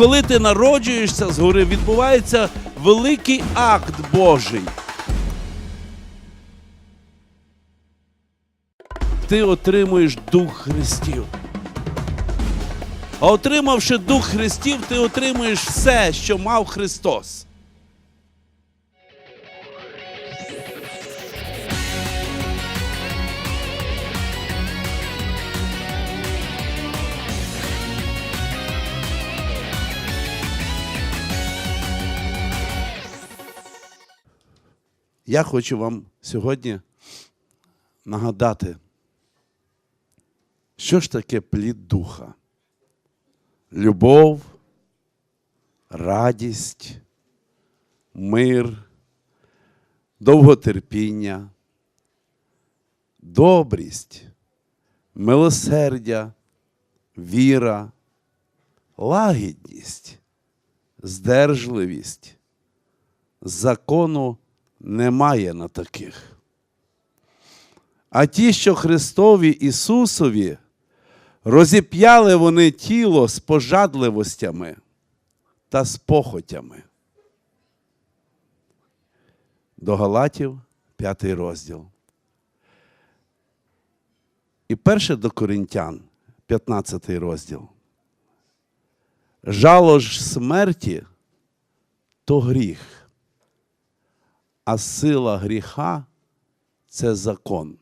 коли ти народжуєшся згори, відбувається великий акт Божий. Ти отримуєш Дух Христів. А отримавши Дух Христів, ти отримуєш все, що мав Христос. Я хочу вам сьогодні нагадати, що ж таке плід духа? Любов, радість, мир, довготерпіння, добрість, милосердя, віра, лагідність, здержливість. Закону немає на таких. А ті, що Христові Ісусові, розіп'яли вони тіло з пожадливостями та з похотями. До Галатів, п'ятий розділ. І перше до Коринтян, 15 розділ. Жало ж смерті то гріх, а сила гріха це закон.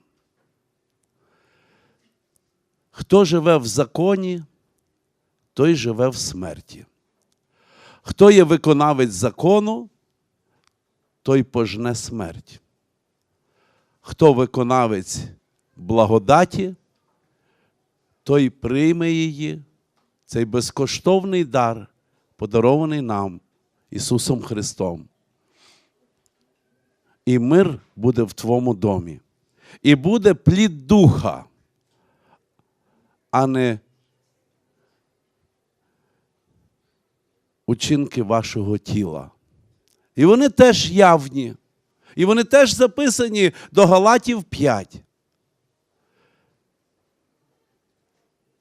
Хто живе в законі, той живе в смерті. Хто є виконавець закону, той пожне смерть. Хто виконавець благодаті, той прийме її, цей безкоштовний дар, подарований нам Ісусом Христом. І мир буде в твоєму домі. І буде плід духа а не учинки вашого тіла. І вони теж явні. І вони теж записані до Галатів 5.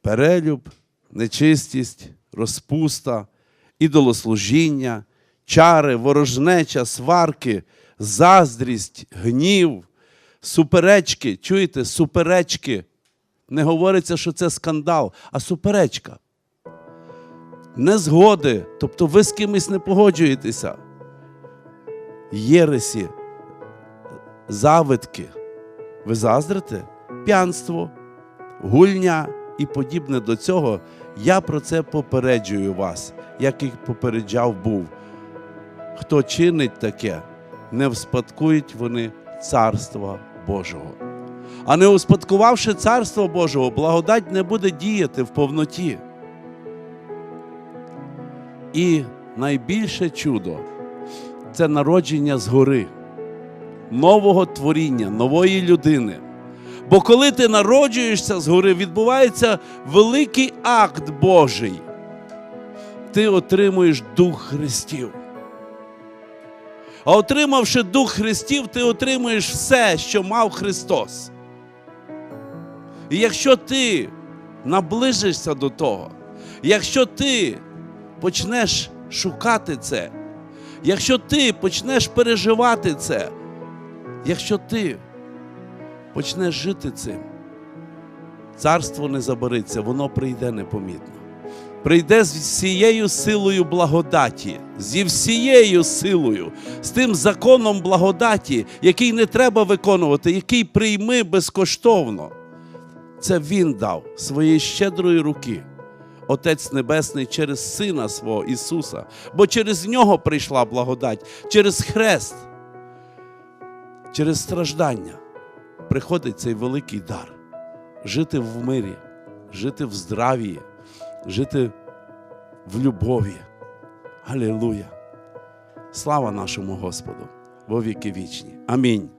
Перелюб, нечистість, розпуста, ідолослужіння, чари, ворожнеча, сварки, заздрість, гнів, суперечки. Чуєте, суперечки. Не говориться, що це скандал, а суперечка. Незгоди, тобто ви з кимось не погоджуєтеся. Єресі, завитки. Ви заздрите? П'янство, гульня і подібне до цього. Я про це попереджую вас, як і попереджав був. Хто чинить таке, не вспадкують вони Царства Божого. А не успадкувавши Царство Божого, благодать не буде діяти в повноті. І найбільше чудо це народження згори, нового творіння, нової людини. Бо коли ти народжуєшся згори, відбувається великий акт Божий. Ти отримуєш Дух Христів. А отримавши Дух Христів, ти отримуєш все, що мав Христос. І якщо ти наближишся до того, якщо ти почнеш шукати це, якщо ти почнеш переживати це, якщо ти почнеш жити цим, царство не забориться, воно прийде непомітно. Прийде з всією силою благодаті, зі всією силою, з тим законом благодаті, який не треба виконувати, який прийми безкоштовно. Це Він дав своєї щедрої руки, Отець Небесний через Сина свого Ісуса, бо через нього прийшла благодать, через хрест, через страждання приходить цей великий дар жити в мирі, жити в здравії, жити в любові. Алілуя! Слава нашому Господу! Во віки вічні. Амінь.